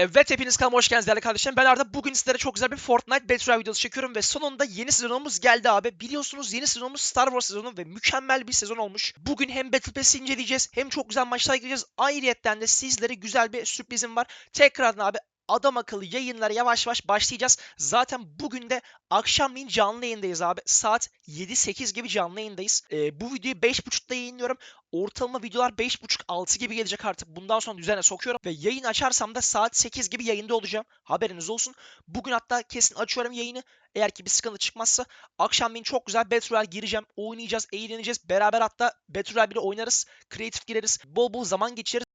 Evet hepiniz kanalıma hoş geldiniz değerli kardeşlerim. Ben Arda. Bugün sizlere çok güzel bir Fortnite Battle videosu çekiyorum ve sonunda yeni sezonumuz geldi abi. Biliyorsunuz yeni sezonumuz Star Wars sezonu ve mükemmel bir sezon olmuş. Bugün hem Battle Pass'i inceleyeceğiz hem çok güzel maçlar gireceğiz. Ayrıyetten de sizlere güzel bir sürprizim var. Tekrardan abi adam akıllı yayınlara yavaş yavaş başlayacağız. Zaten bugün de akşamleyin canlı yayındayız abi. Saat 7-8 gibi canlı yayındayız. Ee, bu videoyu 5.30'da yayınlıyorum. Ortalama videolar 5.30-6 gibi gelecek artık. Bundan sonra düzene sokuyorum. Ve yayın açarsam da saat 8 gibi yayında olacağım. Haberiniz olsun. Bugün hatta kesin açıyorum yayını. Eğer ki bir sıkıntı çıkmazsa akşamleyin çok güzel Battle Royale gireceğim. Oynayacağız, eğleneceğiz. Beraber hatta Battle Royale bile oynarız. Creative gireriz. Bol bol zaman geçiririz.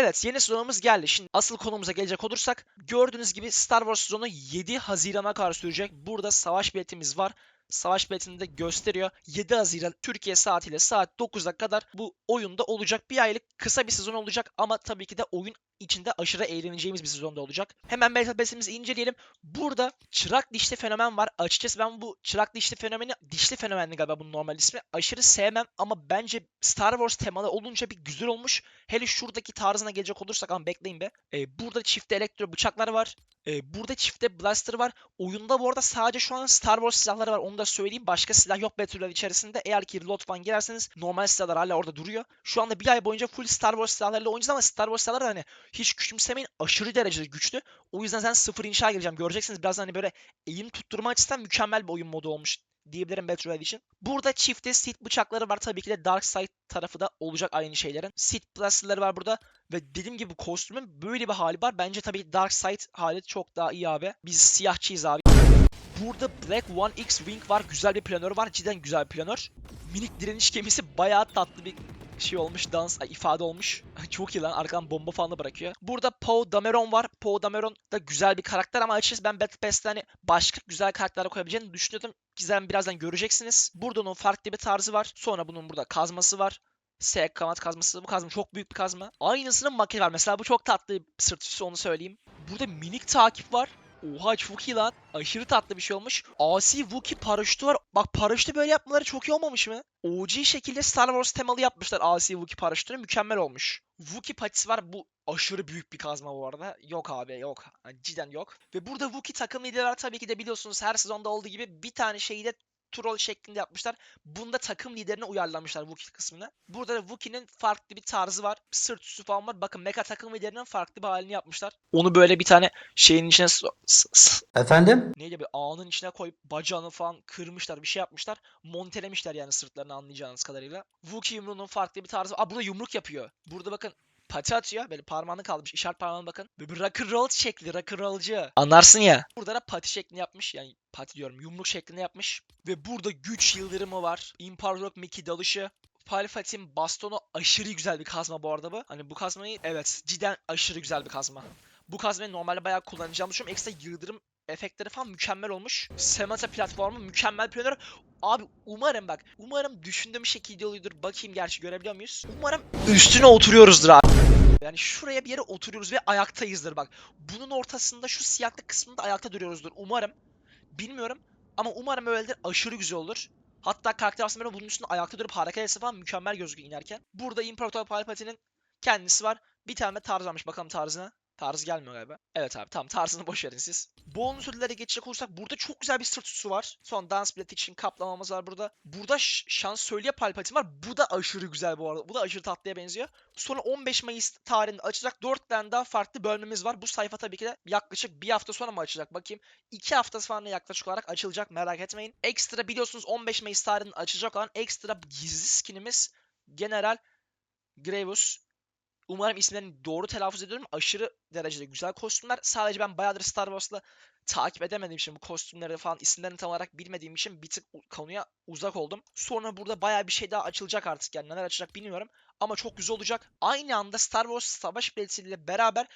Evet yeni sezonumuz geldi. Şimdi asıl konumuza gelecek olursak gördüğünüz gibi Star Wars sezonu 7 Haziran'a kadar sürecek. Burada savaş biletimiz var. Savaş biletini de gösteriyor. 7 Haziran Türkiye saatiyle saat 9'a kadar bu oyunda olacak. Bir aylık kısa bir sezon olacak ama tabii ki de oyun içinde aşırı eğleneceğimiz bir sezonda olacak. Hemen Battle Pass'imizi inceleyelim. Burada çırak dişli fenomen var. Açıkçası ben bu çırak dişli fenomeni, dişli fenomenli galiba bunun normal ismi. Aşırı sevmem ama bence Star Wars temalı olunca bir güzel olmuş. Hele şuradaki tarzına gelecek olursak ama bekleyin be. Ee, burada çifte elektro bıçaklar var. Ee, burada çifte blaster var. Oyunda bu arada sadece şu an Star Wars silahları var. Onu da söyleyeyim. Başka silah yok Battle Royale içerisinde. Eğer ki reload falan girerseniz normal silahlar hala orada duruyor. Şu anda bir ay boyunca full Star Wars silahlarıyla oynayacağız ama Star Wars silahları da hani hiç küçümsemeyin aşırı derecede güçlü. O yüzden sen sıfır inşa gireceğim. Göreceksiniz birazdan hani böyle eğim tutturma açısından mükemmel bir oyun modu olmuş diyebilirim Battle Royale için. Burada çifte Sith bıçakları var. Tabii ki de Dark Side tarafı da olacak aynı şeylerin. Sith blasterları var burada. Ve dediğim gibi kostümün böyle bir hali var. Bence tabii Dark Side hali çok daha iyi abi. Biz siyahçıyız abi. Burada Black One X Wing var. Güzel bir planör var. Cidden güzel bir planör. Minik direniş gemisi bayağı tatlı bir şey olmuş, dans ifade olmuş. Çok iyi lan. Arkadan bomba falan da bırakıyor. Burada Poe Dameron var. Poe Dameron da güzel bir karakter ama açıkçası ben Battle Pass'te hani başka güzel karakterler koyabileceğini düşünüyordum. Gizem birazdan göreceksiniz. Burada onun farklı bir tarzı var. Sonra bunun burada kazması var. S kanat kazması. Bu kazma çok büyük bir kazma. Aynısının makine var. Mesela bu çok tatlı bir sırt üstü onu söyleyeyim. Burada minik takip var. Oha çok lan. Aşırı tatlı bir şey olmuş. Asi Wookie paraşütü var. Bak paraşütü böyle yapmaları çok iyi olmamış mı? OG şekilde Star Wars temalı yapmışlar Asi Wookie paraşütünü. Mükemmel olmuş. Wookie patisi var. Bu aşırı büyük bir kazma bu arada. Yok abi yok. Yani cidden yok. Ve burada Wookie takım lideri tabii ki de biliyorsunuz her sezonda olduğu gibi bir tane şeyi de troll şeklinde yapmışlar. Bunda takım liderine uyarlamışlar Wookiee kısmını. Burada da Wookiee'nin farklı bir tarzı var. Sırt üstü falan var. Bakın Mecha takım liderinin farklı bir halini yapmışlar. Onu böyle bir tane şeyin içine Efendim? neydi bir ağının içine koyup bacağını falan kırmışlar. Bir şey yapmışlar. Montelemişler yani sırtlarını anlayacağınız kadarıyla. Wookiee yumruğunun farklı bir tarzı var. Aa burada yumruk yapıyor. Burada bakın pati atıyor. Böyle parmağını kalmış. işaret parmağına bakın. Böyle rock'n'roll şekli. Rock'n'rollcu. Anlarsın ya. Burada da pati şeklini yapmış. Yani pati diyorum. Yumruk şeklinde yapmış. Ve burada güç yıldırımı var. İmparatorluk Mickey dalışı. Palpatine bastonu aşırı güzel bir kazma bu arada bu. Hani bu kazmayı evet cidden aşırı güzel bir kazma. Bu kazmayı normalde bayağı kullanacağım düşünüyorum. Ekstra yıldırım efektleri falan mükemmel olmuş. Semata platformu mükemmel planör. Abi umarım bak. Umarım düşündüğüm şekilde oluyordur. Bakayım gerçi görebiliyor muyuz? Umarım üstüne oturuyoruzdur abi. Yani şuraya bir yere oturuyoruz ve ayaktayızdır bak. Bunun ortasında şu siyahlık kısmında ayakta duruyoruzdur. Umarım. Bilmiyorum. Ama umarım öyledir. Aşırı güzel olur. Hatta karakter aslında bunun üstünde ayakta durup hareket etse falan mükemmel gözüküyor inerken. Burada İmparator Palpatine'in kendisi var. Bir tane de tarz varmış bakalım tarzına. Tarz gelmiyor galiba. Evet abi tamam tarzını boş verin siz. Bonus ödüllere geçecek olursak burada çok güzel bir sırt üstü var. Son dans bileti için kaplamamız var burada. Burada ş- şansölye Palpatine var. Bu da aşırı güzel bu arada. Bu da aşırı tatlıya benziyor. Sonra 15 Mayıs tarihinde açacak 4 tane daha farklı bölümümüz var. Bu sayfa tabii ki de yaklaşık bir hafta sonra mı açacak bakayım. 2 hafta sonra yaklaşık olarak açılacak merak etmeyin. Ekstra biliyorsunuz 15 Mayıs tarihinde açacak olan ekstra gizli skinimiz General Grievous. Umarım isimlerini doğru telaffuz ediyorum. Aşırı derecede güzel kostümler. Sadece ben bayağıdır Star Wars'la takip edemediğim için bu kostümleri falan isimlerini tam olarak bilmediğim için bir tık konuya uzak oldum. Sonra burada bayağı bir şey daha açılacak artık yani neler açacak bilmiyorum. Ama çok güzel olacak. Aynı anda Star Wars savaş biletiyle beraber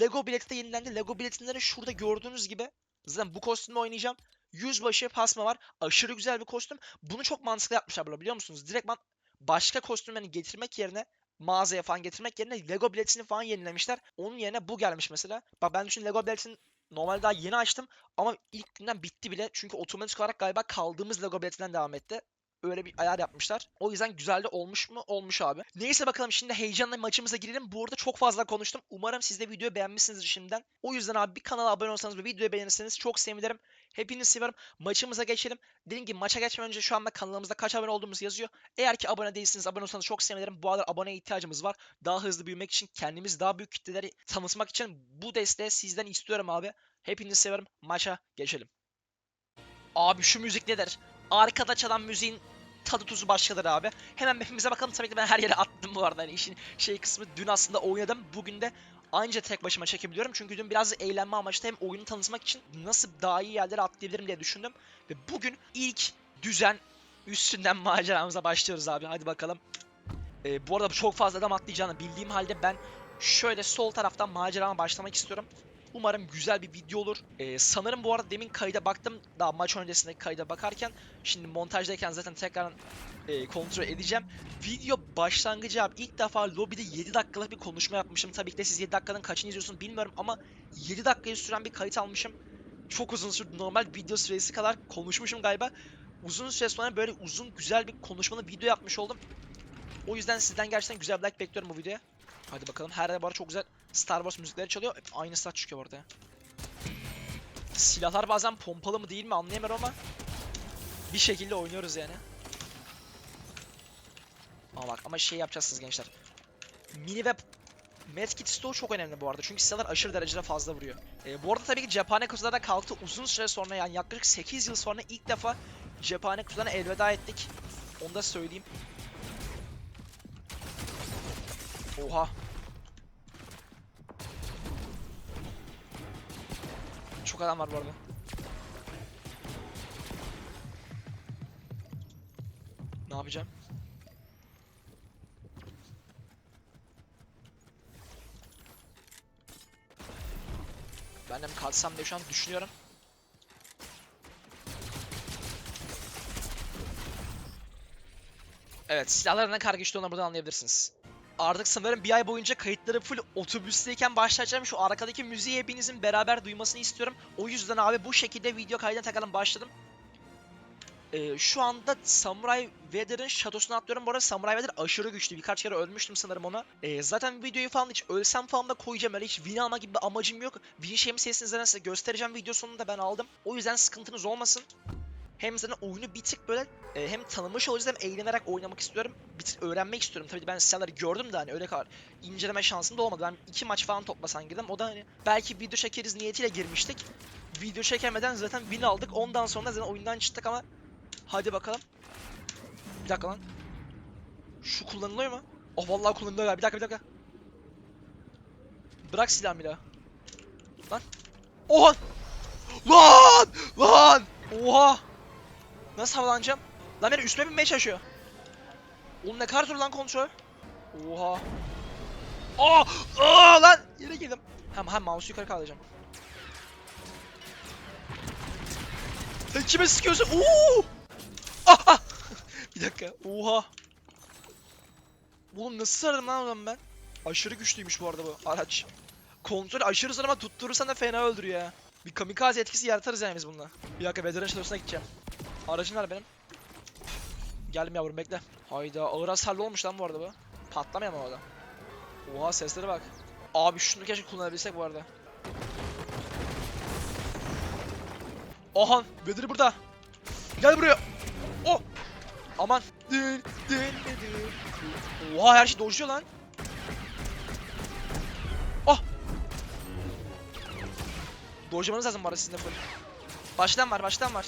Lego bileti de yenilendi. Lego biletinde de şurada gördüğünüz gibi zaten bu kostümle oynayacağım. Yüzbaşı pasma var. Aşırı güzel bir kostüm. Bunu çok mantıklı yapmışlar biliyor musunuz? Direktman başka kostümlerini getirmek yerine mağazaya falan getirmek yerine Lego biletini falan yenilemişler. Onun yerine bu gelmiş mesela. Bak ben düşün Lego biletini normal daha yeni açtım ama ilk günden bitti bile. Çünkü otomatik olarak galiba kaldığımız Lego biletinden devam etti. Öyle bir ayar yapmışlar. O yüzden güzel de olmuş mu? Olmuş abi. Neyse bakalım şimdi heyecanla maçımıza girelim. Bu arada çok fazla konuştum. Umarım siz de videoyu beğenmişsinizdir şimdiden. O yüzden abi bir kanala abone olsanız ve videoyu beğenirseniz çok sevinirim. Hepinizi seviyorum. Maçımıza geçelim. Dediğim gibi maça geçmeden önce şu anda kanalımızda kaç abone olduğumuz yazıyor. Eğer ki abone değilseniz abone olsanız çok sevinirim. Bu arada aboneye ihtiyacımız var. Daha hızlı büyümek için kendimizi daha büyük kitleleri tanıtmak için bu desteği sizden istiyorum abi. Hepinizi seviyorum. Maça geçelim. Abi şu müzik nedir? Arkada çalan müziğin tadı tuzu başkadır abi. Hemen map'imize bakalım. Tabii ki ben her yere attım bu arada. Hani işin şey kısmı dün aslında oynadım. Bugün de anca tek başıma çekebiliyorum. Çünkü dün biraz eğlenme amaçlı hem oyunu tanıtmak için nasıl daha iyi yerlere atlayabilirim diye düşündüm. Ve bugün ilk düzen üstünden maceramıza başlıyoruz abi. Hadi bakalım. Ee, bu arada çok fazla adam atlayacağını bildiğim halde ben şöyle sol taraftan macerama başlamak istiyorum. Umarım güzel bir video olur. Ee, sanırım bu arada demin kayda baktım. Daha maç öncesindeki kayda bakarken. Şimdi montajdayken zaten tekrar e, kontrol edeceğim. Video başlangıcı abi ilk defa lobide 7 dakikalık bir konuşma yapmışım. Tabii ki de siz 7 dakikanın kaçını izliyorsunuz bilmiyorum ama 7 dakikayı süren bir kayıt almışım. Çok uzun sürdü. Normal video süresi kadar konuşmuşum galiba. Uzun süre sonra böyle uzun güzel bir konuşmalı video yapmış oldum. O yüzden sizden gerçekten güzel bir like bekliyorum bu videoya. Hadi bakalım. Her yer bu çok güzel Star Wars müzikleri çalıyor. Hep aynı saat çıkıyor orada. Silahlar bazen pompalı mı değil mi anlayamıyorum ama bir şekilde oynuyoruz yani. Ama bak ama şey yapacaksınız gençler. Mini ve Medkit stoğu çok önemli bu arada. Çünkü silahlar aşırı derecede fazla vuruyor. Ee, bu arada tabii ki cephane kutuları kalktı. Uzun süre sonra yani yaklaşık 8 yıl sonra ilk defa cephane kutularına elveda ettik. Onu da söyleyeyim. Oha. Çok adam var bu arada. Ne yapacağım? Ben de mi kalsam diye şu an düşünüyorum. Evet, silahların ne kadar güçlü olduğunu buradan anlayabilirsiniz. Artık sanırım bir ay boyunca kayıtları full otobüsteyken başlayacağım. Şu arkadaki müziği hepinizin beraber duymasını istiyorum. O yüzden abi bu şekilde video kaydına tekrardan başladım. Ee, şu anda Samurai Vader'ın şatosuna atlıyorum. Bu arada Samurai Vader aşırı güçlü. Birkaç kere ölmüştüm sanırım ona. Ee, zaten videoyu falan hiç ölsem falan da koyacağım. Öyle hiç win alma gibi bir amacım yok. Win şeyimi sesini zaten size göstereceğim. Video sonunda ben aldım. O yüzden sıkıntınız olmasın. Hem zaten oyunu bir tık böyle e, hem tanımış olacağız hem eğlenerek oynamak istiyorum. Bir tık öğrenmek istiyorum. Tabii ben silahları gördüm de hani öyle kadar inceleme şansım da olmadı. Ben iki maç falan toplasan girdim. O da hani belki video çekeriz niyetiyle girmiştik. Video çekemeden zaten win aldık. Ondan sonra zaten oyundan çıktık ama hadi bakalım. Bir dakika lan. Şu kullanılıyor mu? Oh vallahi kullanılıyor ya. Bir dakika bir dakika. Bırak silahımı bir daha. Lan. Oha! Lan! Lan! Oha! Nasıl havalanacağım? Lan beni üstüme binmeye çalışıyor. Oğlum ne kadar dur lan kontrol? Oha. Aa! Aa lan! Yere girdim. Hem hem mouse'u yukarı kaldıracağım. Sen kime sıkıyorsun? Oo! Ah, ah! Bir dakika. Oha. Oğlum nasıl sardım lan oğlum ben? Aşırı güçlüymüş bu arada bu araç. Kontrol aşırı zor ama tutturursan da fena öldürüyor ya. Bir kamikaze etkisi yaratırız yani biz bununla. Bir dakika veteran şadosuna gideceğim. Aracın var benim. Geldim yavrum bekle. Hayda ağır hasarlı olmuş lan bu arada bu. Patlamayalım orada. Oha seslere bak. Abi şunu keşke kullanabilsek bu arada. Oha Bedir burada. Gel buraya. Oh. Aman. Dün. Oha her şey dojluyor lan. Oh. Dojlamanız lazım arada sizin de full. Baştan var baştan var.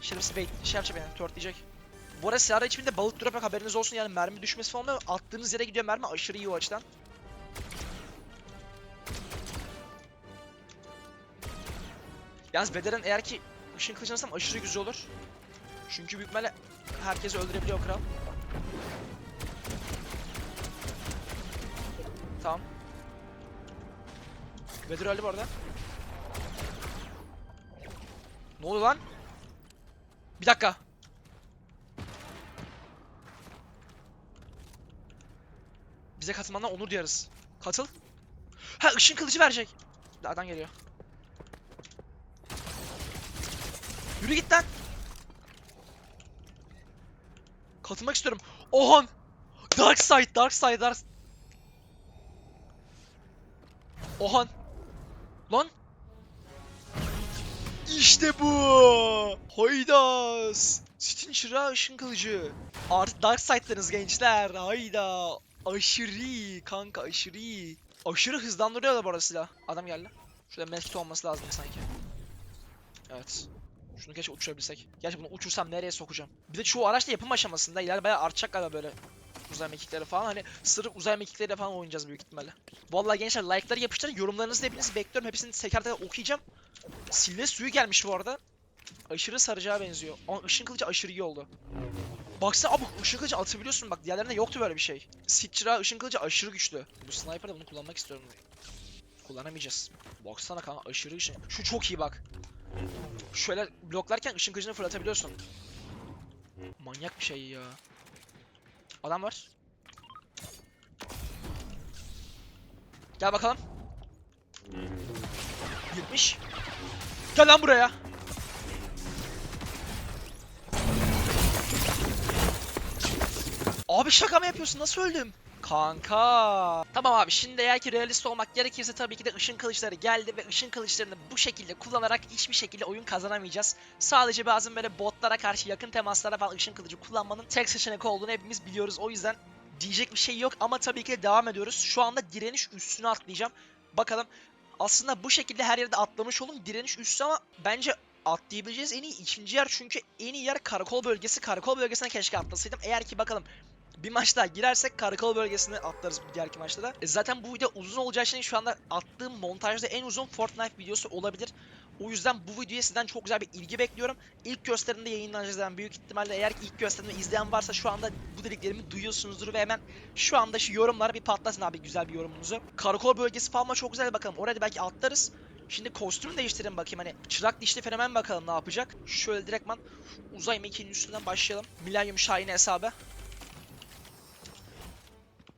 Şerefsiz bait şey yapacak yani törtleyecek. Bu arada silahlar hiçbirinde balık drop yok haberiniz olsun yani mermi düşmesi falan olmuyor. Attığınız yere gidiyor mermi aşırı iyi o açıdan. Yalnız Beder'in eğer ki ışın kılıcını alsam aşırı güzel olur. Çünkü büyük ihtimalle herkesi öldürebiliyor kral. Tamam. Bedir öldü bu arada. Ne oluyor lan? Bir dakika. Bize katılmandan onur duyarız. Katıl. Ha ışın kılıcı verecek. Nereden geliyor? Yürü git lan. Katılmak istiyorum. Ohan! Dark Side, Dark Side, Dark Ohan! Lan! İşte bu! Haydas! Çırağı ışın kılıcı. Artık Dark Side'larınız gençler. Hayda! Aşırı kanka aşırı iyi. Aşırı hızlandırıyor da bu arada silah. Adam geldi. Şurada medkit olması lazım sanki. Evet. Şunu keşke uçurabilsek. Gerçi bunu uçursam nereye sokacağım? Bir de çoğu araç da yapım aşamasında. İleride bayağı artacak galiba böyle uzay mekikleri falan. Hani sırf uzay mekikleriyle falan oynayacağız büyük ihtimalle. Vallahi gençler like'ları yapıştırın. Yorumlarınızı hepinizi bekliyorum. Hepsini teker teker okuyacağım. Silve suyu gelmiş bu arada. Aşırı saracağı benziyor. Ama ışın kılıcı aşırı iyi oldu. Baksana abi ışın kılıcı atabiliyorsun bak diğerlerinde yoktu böyle bir şey. Sitçira ışın kılıcı aşırı güçlü. Bu sniper'da bunu kullanmak istiyorum. Kullanamayacağız. Baksana kanka aşırı ışın. Şu çok iyi bak. Şöyle bloklarken ışın kılıcını fırlatabiliyorsun. Manyak bir şey ya. Adam var. Gel bakalım. 70. Gel lan buraya. Abi şaka mı yapıyorsun? Nasıl öldüm? Kanka. Tamam abi şimdi eğer ki realist olmak gerekirse tabii ki de ışın kılıçları geldi ve ışın kılıçlarını bu şekilde kullanarak hiçbir şekilde oyun kazanamayacağız. Sadece bazen böyle botlara karşı yakın temaslara falan ışın kılıcı kullanmanın tek seçenek olduğunu hepimiz biliyoruz. O yüzden diyecek bir şey yok ama tabii ki de devam ediyoruz. Şu anda direniş üstüne atlayacağım. Bakalım aslında bu şekilde her yerde atlamış oldum. Direniş üstü ama bence atlayabileceğiz en iyi ikinci yer çünkü en iyi yer karakol bölgesi. Karakol bölgesine keşke atlasaydım. Eğer ki bakalım bir maç daha girersek karakol bölgesine atlarız bir diğerki maçta da. E zaten bu video uzun olacağı için şu anda attığım montajda en uzun Fortnite videosu olabilir. O yüzden bu videoya sizden çok güzel bir ilgi bekliyorum. İlk gösterimde yayınlanacağız büyük ihtimalle eğer ilk gösterimde izleyen varsa şu anda bu dediklerimi duyuyorsunuzdur ve hemen şu anda şu yorumlara bir patlasın abi güzel bir yorumunuzu. Karakol bölgesi falan çok güzel bakalım. Oraya da belki atlarız. Şimdi kostüm değiştirelim bakayım hani çırak dişli fenomen bakalım ne yapacak. Şöyle direktman uzay mekiğinin üstünden başlayalım. Millennium Şahin hesabı.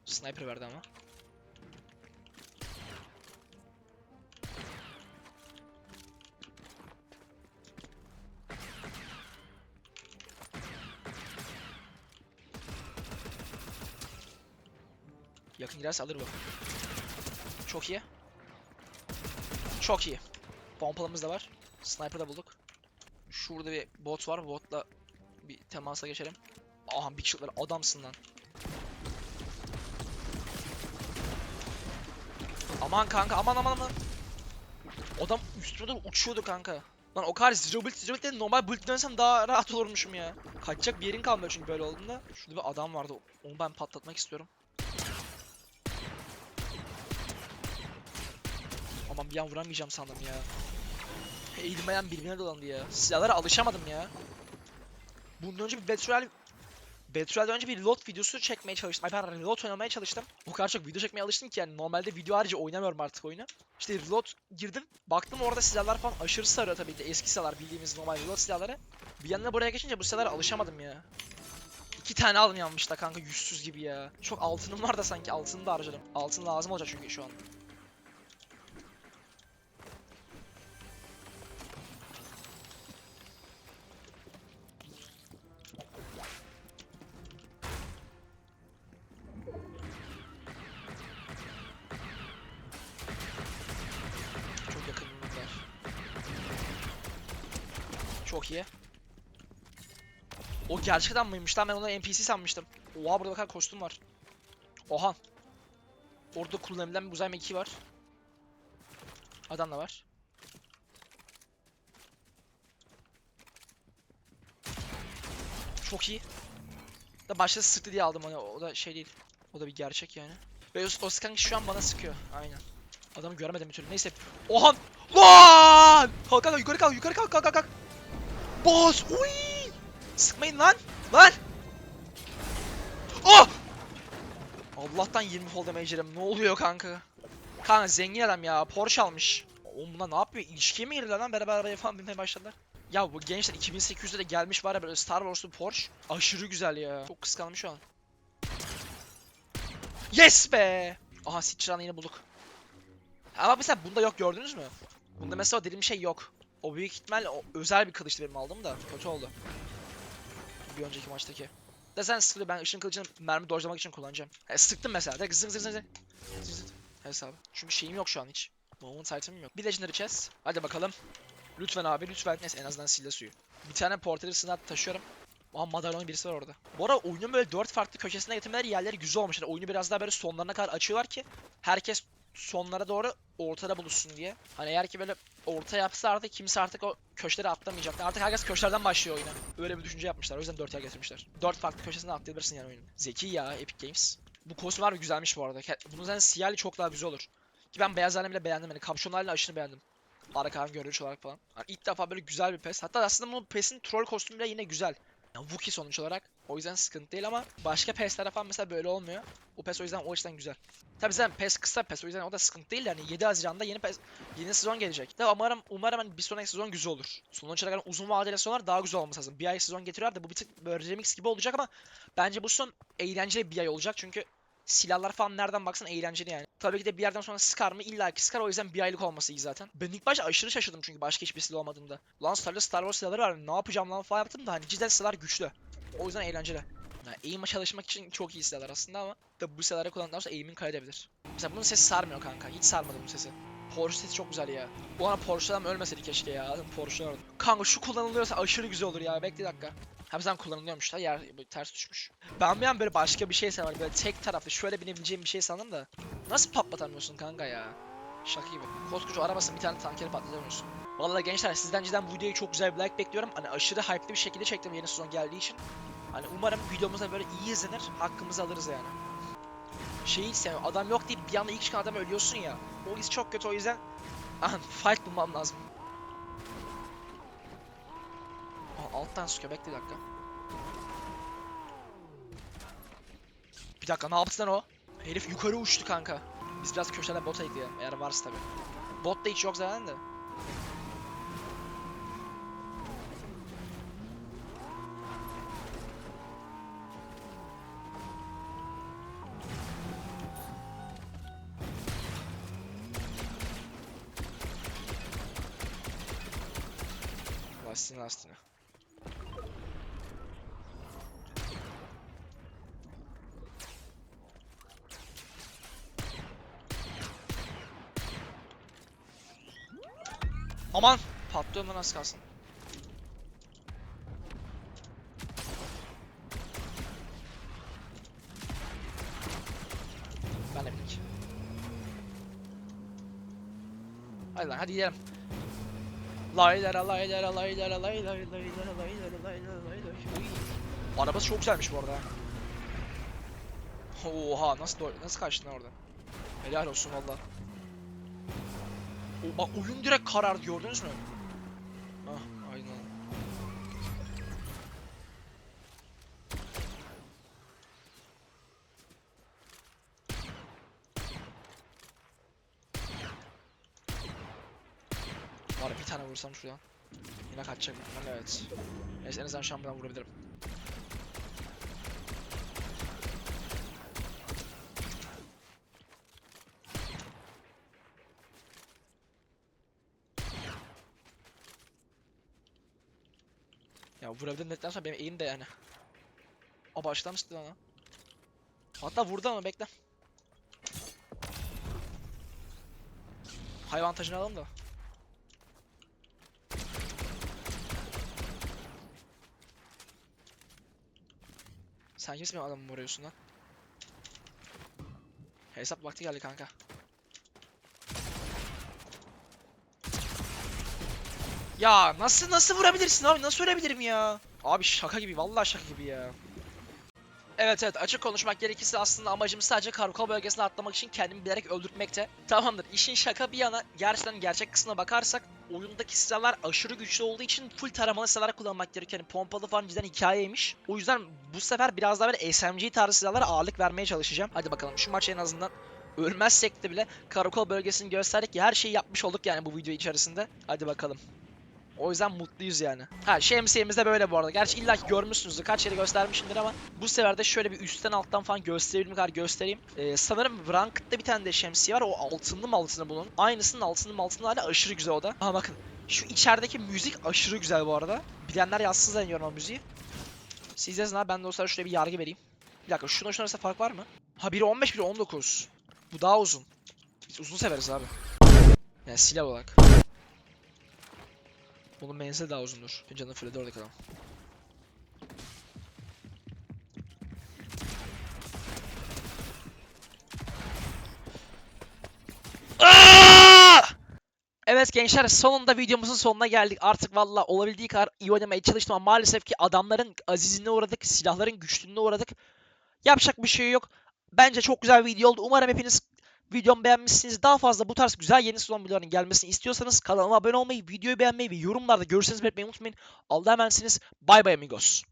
Sniper verdi ama. Yakın girerse alır bu. Çok iyi. Çok iyi. Pompalımız da var. Sniper da bulduk. Şurada bir bot var. Botla bir temasa geçelim. Aha Big Shot'lar adamsın lan. Aman kanka aman aman aman. Adam üstüme doğru uçuyordu kanka. Lan o kadar zero build zero build de normal build dönsem daha rahat olurmuşum ya. Kaçacak bir yerin kalmıyor çünkü böyle olduğunda. Şurada bir adam vardı. Onu ben patlatmak istiyorum. Aman bir an vuramayacağım sandım ya. Eğilmeyen birbirine dolandı ya. Silahlara alışamadım ya. Bundan önce bir Battle Royale Battle önce bir reload videosu çekmeye çalıştım. Ay pardon reload oynamaya çalıştım. O kadar çok video çekmeye alıştım ki yani normalde video harici oynamıyorum artık oyunu. İşte reload girdim. Baktım orada silahlar falan aşırı sarıyor tabii ki eski silahlar bildiğimiz normal reload silahları. Bir yanına buraya geçince bu silahlara alışamadım ya. İki tane alın yanmış da kanka yüzsüz gibi ya. Çok altınım var da sanki altını da harcadım. Altın lazım olacak çünkü şu an. Çok iyi. O gerçek adam mıymış lan ben onu NPC sanmıştım. Oha burada bakar kostüm var. Oha. Orada kullanılan bir uzay mekiği var. Adam da var. Çok iyi. Da başta sıktı diye aldım onu. O da şey değil. O da bir gerçek yani. Ve o, o sıkan kişi şu an bana sıkıyor. Aynen. Adamı göremedim bir türlü. Neyse. Oha! Lan! Kalk kalk yukarı kalk yukarı kalk kalk kalk. Boss! Uy! Sıkmayın lan! Lan! Oh! Allah'tan 20 fall damage'lerim. Ne oluyor kanka? Kanka zengin adam ya. Porsche almış. Oğlum bunlar ne yapıyor? İlişkiye mi girdiler lan? Beraber arabaya falan binmeye başladılar. Ya bu gençler 2800'de de gelmiş var ya böyle Star Wars'lu Porsche. Aşırı güzel ya. Çok kıskanmış şu an. Yes be! Aha Sitchiran'ı yine bulduk. Ama mesela bunda yok gördünüz mü? Bunda mesela o dediğim şey yok. O büyük ihtimalle özel bir kılıçtı benim aldığım da kötü oldu. Bir önceki maçtaki. Desen sıkılıyor. Ben ışın kılıcını mermi dojlamak için kullanacağım. E, sıktım mesela. Direkt zıng zıng. Zıng zıng. Hesabı. Çünkü şeyim yok şu an hiç. Moment item'im yok. Bir legendary chest. Hadi bakalım. Lütfen abi lütfen. Neyse en azından sille suyu. Bir tane portalı sınat taşıyorum. Aha madalyonun birisi var orada. Bu arada oyunun böyle dört farklı köşesine getirmeleri yerleri güzel olmuş. Yani oyunu biraz daha böyle sonlarına kadar açıyorlar ki herkes sonlara doğru ortada buluşsun diye. Hani eğer ki böyle orta yapsa artık kimse artık o köşeleri atlamayacak. Artık herkes köşelerden başlıyor oyuna. Öyle bir düşünce yapmışlar. O yüzden 4 yer getirmişler. 4 farklı köşesinden atlayabilirsin yani oyunun. Zeki ya Epic Games. Bu kostüm var güzelmiş bu arada. Bunun zaten siyahlı çok daha güzel olur. Ki ben beyaz halini bile beğendim. Yani kapşon halini aşırı beğendim. Arkadan görünüş olarak falan. Yani ilk defa böyle güzel bir pes. Hatta aslında bu pesin troll kostümü bile yine güzel. Yani Wookiee sonuç olarak. O yüzden sıkıntı değil ama başka PES'lere falan mesela böyle olmuyor. Bu PES o yüzden o açıdan güzel. Tabi zaten PES kısa PES o yüzden o da sıkıntı değil yani 7 Haziran'da yeni PES, yeni sezon gelecek. Tabi umarım umarım hani bir sonraki sezon güzel olur. Sonuç olarak uzun vadeli sezonlar daha güzel olması lazım. Bir ay sezon getiriyorlar da bu bir tık böyle remix gibi olacak ama bence bu son eğlenceli bir ay olacak çünkü silahlar falan nereden baksan eğlenceli yani. Tabii ki de bir yerden sonra sıkar mı? İlla ki sıkar o yüzden bir aylık olması iyi zaten. Ben ilk başta aşırı şaşırdım çünkü başka hiçbir silah olmadığında. Lan Star'da Star Wars silahları var ne yapacağım lan falan yaptım da hani cidden silahlar güçlü. O yüzden eğlenceli. Yani aim'a çalışmak için çok iyi silahlar aslında ama da bu silahları kullandıktan sonra aim'in kaydebilir. Mesela bunun sesi sarmıyor kanka. Hiç sarmadı bunun sesi. Porsche sesi çok güzel ya. Bu ara Porsche'dan ölmeseydi keşke ya. Porsche'dan. Kanka şu kullanılıyorsa aşırı güzel olur ya. Bekle dakika. Zaten kullanılıyormuş da yer ters düşmüş. Ben bir an böyle başka bir şey sanırım. Böyle tek taraflı şöyle binebileceğim bir şey sandım da. Nasıl patlatamıyorsun kanka ya? Şaka gibi. Koskoca arabasını bir tane tankeri patlatamıyorsun. Vallahi gençler sizden cidden bu videoyu çok güzel bir like bekliyorum. Hani aşırı hype'lı bir şekilde çektim yeni sezon geldiği için. Hani umarım videomuz da böyle iyi izlenir. Hakkımızı alırız yani. Şeyi hiç. Adam yok deyip bir anda ilk çıkan adamı ölüyorsun ya. O his çok kötü o yüzden. Fight bulmam lazım. Alttan sıkıyor. Bekle bir dakika. Bir dakika ne yaptı lan o? Herif yukarı uçtu kanka. Biz biraz köşeden bota ekleyelim eğer varsa tabi. Bot da hiç yok zaten de. Aman! Patlıyor lan az kalsın. Ben de bindik. Hadi lan hadi gidelim. Lay lara lay lara lay lara lay lay lay lara lay lara lay lara lay lay. Arabası çok güzelmiş bu arada. Oha nasıl nasıl kaçtın orada? Helal olsun valla. Bak oyun direkt karardı gördünüz mü? Ah aynen. Var bir tane vursam şuradan. Yine kaçacak evet. Neyse en azından buradan vurabilirim. Ya vurabilirim dedikten sonra benim eğim de yani. O başlamıştı lan. ha. Hatta vurdu ama bekle. Hayvan avantajını alalım da. Sen kimsin benim adamımı vuruyorsun lan? Hesap vakti geldi kanka. Ya nasıl nasıl vurabilirsin abi? Nasıl ölebilirim ya? Abi şaka gibi. Vallahi şaka gibi ya. Evet evet açık konuşmak gerekirse aslında amacım sadece Karukal bölgesine atlamak için kendimi bilerek öldürtmekte. Tamamdır işin şaka bir yana gerçekten gerçek kısmına bakarsak oyundaki silahlar aşırı güçlü olduğu için full taramalı silahlar kullanmak gerekiyor. Yani pompalı falan cidden hikayeymiş. O yüzden bu sefer biraz daha böyle SMG tarzı silahlara ağırlık vermeye çalışacağım. Hadi bakalım şu maç en azından ölmezsek de bile Karakol bölgesini gösterdik ki her şeyi yapmış olduk yani bu video içerisinde. Hadi bakalım. O yüzden mutluyuz yani. Ha şemsiyemiz de böyle bu arada. Gerçi illa ki görmüşsünüzdür. Kaç yere göstermişimdir ama bu sefer de şöyle bir üstten alttan falan gösterebildiğim kadar göstereyim. Ee, sanırım Ranked'da bir tane de şemsiye var. O altınlı mı altını bunun? Aynısının altını altını hala aşırı güzel o da. Ha bakın. Şu içerideki müzik aşırı güzel bu arada. Bilenler yazsın zannediyorum o müziği. Siz izlesin abi ben de o sırada bir yargı vereyim. Bir dakika şuna şuna arasında fark var mı? Ha biri 15 biri 19. Bu daha uzun. Biz uzun severiz abi. Yani silah olarak. Bunun menzili daha uzundur. Canı Freddy orada kalan. Aa! Evet gençler sonunda videomuzun sonuna geldik. Artık valla olabildiği kadar iyi oynamaya çalıştım ama maalesef ki adamların azizliğine uğradık. Silahların güçlüğüne uğradık. Yapacak bir şey yok. Bence çok güzel bir video oldu. Umarım hepiniz videomu beğenmişsiniz. Daha fazla bu tarz güzel yeni sezon videoların gelmesini istiyorsanız kanalıma abone olmayı, videoyu beğenmeyi ve yorumlarda görüşlerinizi belirtmeyi unutmayın. Allah'a emanetsiniz. Bay bay amigos.